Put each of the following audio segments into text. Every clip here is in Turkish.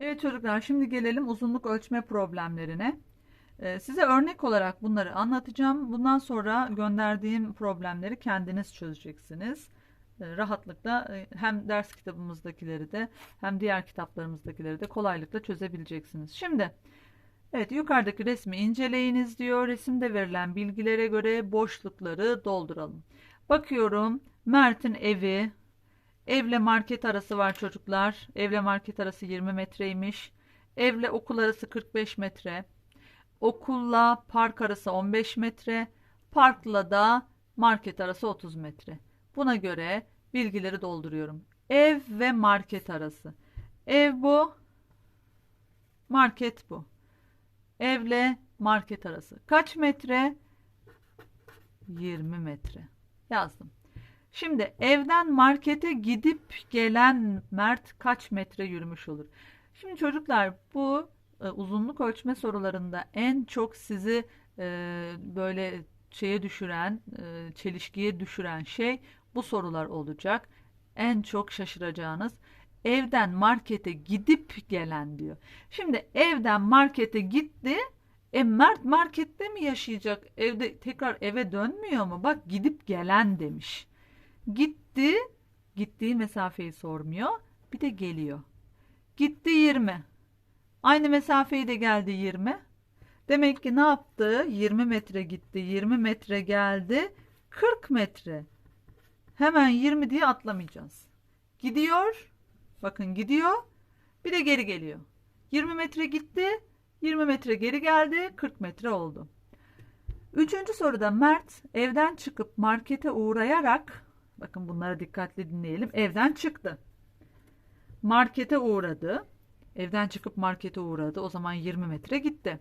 Evet çocuklar şimdi gelelim uzunluk ölçme problemlerine. Ee, size örnek olarak bunları anlatacağım. Bundan sonra gönderdiğim problemleri kendiniz çözeceksiniz. Ee, rahatlıkla e, hem ders kitabımızdakileri de hem diğer kitaplarımızdakileri de kolaylıkla çözebileceksiniz. Şimdi evet yukarıdaki resmi inceleyiniz diyor. Resimde verilen bilgilere göre boşlukları dolduralım. Bakıyorum Mert'in evi Evle market arası var çocuklar. Evle market arası 20 metreymiş. Evle okul arası 45 metre. Okulla park arası 15 metre. Parkla da market arası 30 metre. Buna göre bilgileri dolduruyorum. Ev ve market arası. Ev bu. Market bu. Evle market arası. Kaç metre? 20 metre. Yazdım. Şimdi evden markete gidip gelen Mert kaç metre yürümüş olur? Şimdi çocuklar bu e, uzunluk ölçme sorularında en çok sizi e, böyle şeye düşüren, e, çelişkiye düşüren şey bu sorular olacak. En çok şaşıracağınız evden markete gidip gelen diyor. Şimdi evden markete gitti. E Mert markette mi yaşayacak? Evde tekrar eve dönmüyor mu? Bak gidip gelen demiş. Gitti, gittiği mesafeyi sormuyor. Bir de geliyor. Gitti 20. Aynı mesafeyi de geldi 20. Demek ki ne yaptı? 20 metre gitti, 20 metre geldi, 40 metre. Hemen 20 diye atlamayacağız. Gidiyor, bakın gidiyor, bir de geri geliyor. 20 metre gitti, 20 metre geri geldi, 40 metre oldu. Üçüncü soruda Mert evden çıkıp markete uğrayarak Bakın bunlara dikkatli dinleyelim. Evden çıktı. Markete uğradı. Evden çıkıp markete uğradı. O zaman 20 metre gitti.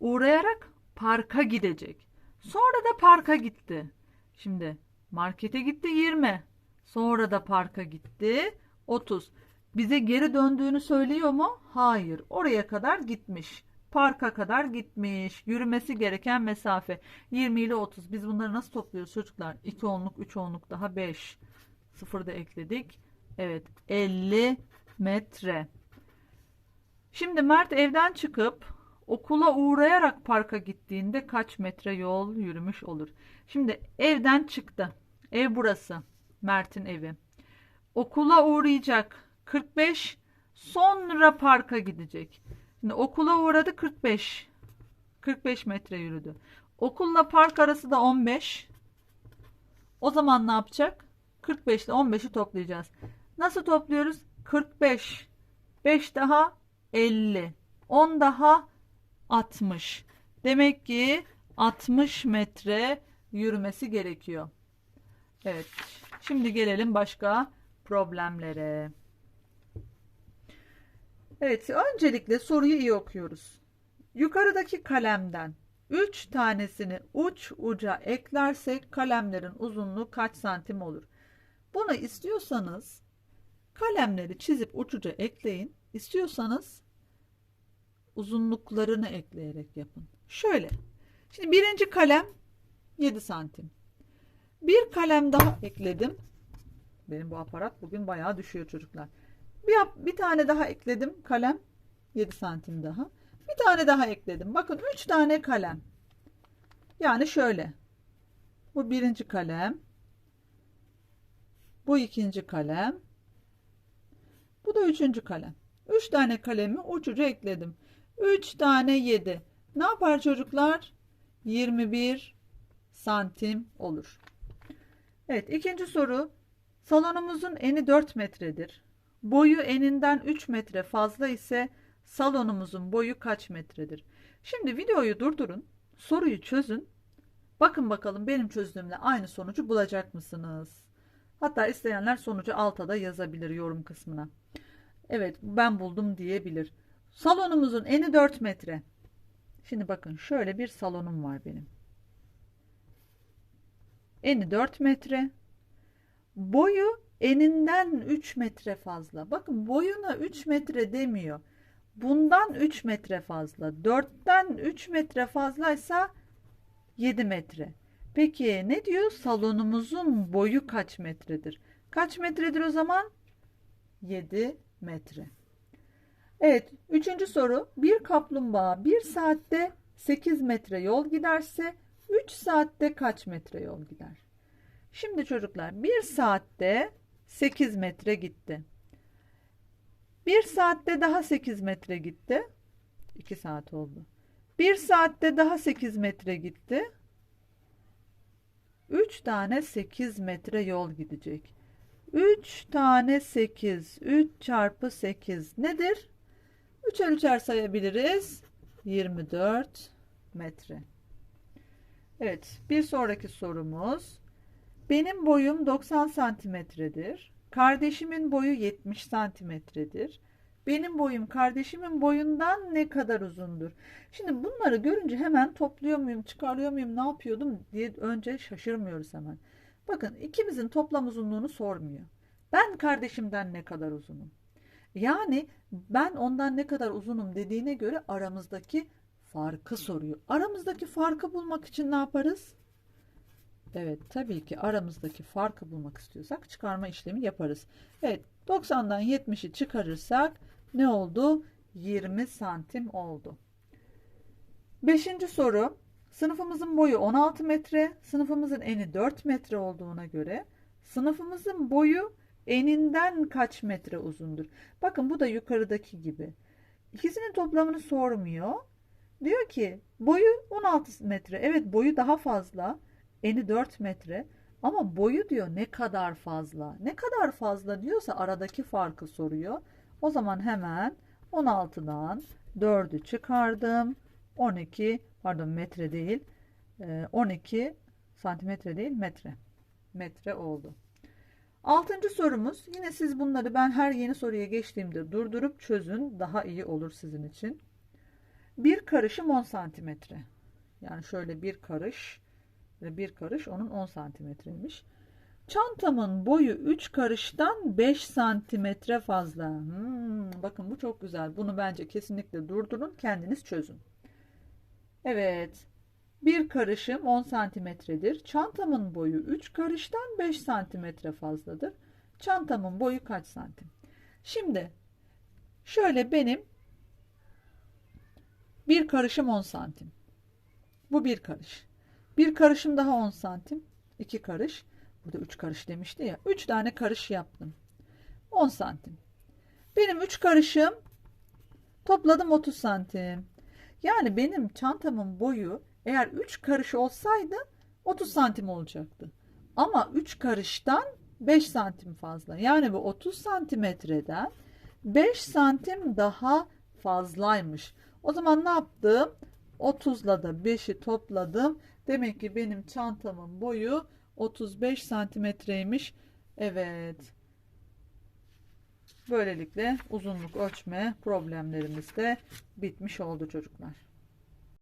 Uğrayarak parka gidecek. Sonra da parka gitti. Şimdi markete gitti 20. Sonra da parka gitti 30. Bize geri döndüğünü söylüyor mu? Hayır. Oraya kadar gitmiş parka kadar gitmiş. Yürümesi gereken mesafe 20 ile 30. Biz bunları nasıl topluyoruz çocuklar? 2 onluk, 3 onluk daha 5. Sıfır da ekledik. Evet 50 metre. Şimdi Mert evden çıkıp okula uğrayarak parka gittiğinde kaç metre yol yürümüş olur? Şimdi evden çıktı. Ev burası. Mert'in evi. Okula uğrayacak 45 sonra parka gidecek. Şimdi okula uğradı 45. 45 metre yürüdü. Okulla park arası da 15. O zaman ne yapacak? 45 ile 15'i toplayacağız. Nasıl topluyoruz? 45. 5 daha 50. 10 daha 60. Demek ki 60 metre yürümesi gerekiyor. Evet. Şimdi gelelim başka problemlere. Evet, öncelikle soruyu iyi okuyoruz. Yukarıdaki kalemden 3 tanesini uç uca eklersek kalemlerin uzunluğu kaç santim olur? Bunu istiyorsanız kalemleri çizip uç uca ekleyin. İstiyorsanız uzunluklarını ekleyerek yapın. Şöyle. Şimdi birinci kalem 7 santim. Bir kalem daha ekledim. Benim bu aparat bugün bayağı düşüyor çocuklar. Bir, bir tane daha ekledim kalem. 7 santim daha. Bir tane daha ekledim. Bakın 3 tane kalem. Yani şöyle. Bu birinci kalem. Bu ikinci kalem. Bu da üçüncü kalem. 3 tane kalemi uçucu ekledim. 3 tane 7. Ne yapar çocuklar? 21 santim olur. Evet ikinci soru. Salonumuzun eni 4 metredir. Boyu eninden 3 metre fazla ise salonumuzun boyu kaç metredir? Şimdi videoyu durdurun, soruyu çözün. Bakın bakalım benim çözdüğümle aynı sonucu bulacak mısınız? Hatta isteyenler sonucu alta da yazabilir yorum kısmına. Evet ben buldum diyebilir. Salonumuzun eni 4 metre. Şimdi bakın şöyle bir salonum var benim. Eni 4 metre. Boyu eninden 3 metre fazla. Bakın boyuna 3 metre demiyor. Bundan 3 metre fazla. 4'ten 3 metre fazlaysa 7 metre. Peki ne diyor? Salonumuzun boyu kaç metredir? Kaç metredir o zaman? 7 metre. Evet, üçüncü soru. Bir kaplumbağa bir saatte 8 metre yol giderse 3 saatte kaç metre yol gider? Şimdi çocuklar bir saatte 8 metre gitti. Bir saatte daha 8 metre gitti. 2 saat oldu. Bir saatte daha 8 metre gitti. 3 tane 8 metre yol gidecek. 3 tane 8. 3 çarpı 8 nedir? Üçer üçer sayabiliriz. 24 metre. Evet, bir sonraki sorumuz. Benim boyum 90 santimetredir. Kardeşimin boyu 70 santimetredir. Benim boyum kardeşimin boyundan ne kadar uzundur? Şimdi bunları görünce hemen topluyor muyum, çıkarıyor muyum, ne yapıyordum diye önce şaşırmıyoruz hemen. Bakın ikimizin toplam uzunluğunu sormuyor. Ben kardeşimden ne kadar uzunum? Yani ben ondan ne kadar uzunum dediğine göre aramızdaki farkı soruyor. Aramızdaki farkı bulmak için ne yaparız? Evet tabii ki aramızdaki farkı bulmak istiyorsak çıkarma işlemi yaparız. Evet 90'dan 70'i çıkarırsak ne oldu? 20 santim oldu. Beşinci soru. Sınıfımızın boyu 16 metre, sınıfımızın eni 4 metre olduğuna göre sınıfımızın boyu eninden kaç metre uzundur? Bakın bu da yukarıdaki gibi. İkisinin toplamını sormuyor. Diyor ki boyu 16 metre. Evet boyu daha fazla. Eni 4 metre. Ama boyu diyor ne kadar fazla. Ne kadar fazla diyorsa aradaki farkı soruyor. O zaman hemen 16'dan 4'ü çıkardım. 12 pardon metre değil. e, 12 santimetre değil metre. Metre oldu. Altıncı sorumuz. Yine siz bunları ben her yeni soruya geçtiğimde durdurup çözün. Daha iyi olur sizin için. Bir karışım 10 santimetre. Yani şöyle bir karış ve bir karış onun 10 santimetreymiş. Çantamın boyu 3 karıştan 5 santimetre fazla. Hmm, bakın bu çok güzel. Bunu bence kesinlikle durdurun. Kendiniz çözün. Evet. Bir karışım 10 santimetredir. Çantamın boyu 3 karıştan 5 santimetre fazladır. Çantamın boyu kaç santim? Şimdi şöyle benim bir karışım 10 santim. Bu bir karış. Bir karışım daha 10 santim. 2 karış. Burada 3 karış demişti ya. 3 tane karış yaptım. 10 santim. Benim 3 karışım topladım 30 santim. Yani benim çantamın boyu eğer 3 karış olsaydı 30 santim olacaktı. Ama 3 karıştan 5 santim fazla. Yani bu 30 santimetreden 5 santim daha fazlaymış. O zaman ne yaptım? 30'la da 5'i topladım. Demek ki benim çantamın boyu 35 santimetreymiş. Evet. Böylelikle uzunluk ölçme problemlerimiz de bitmiş oldu çocuklar.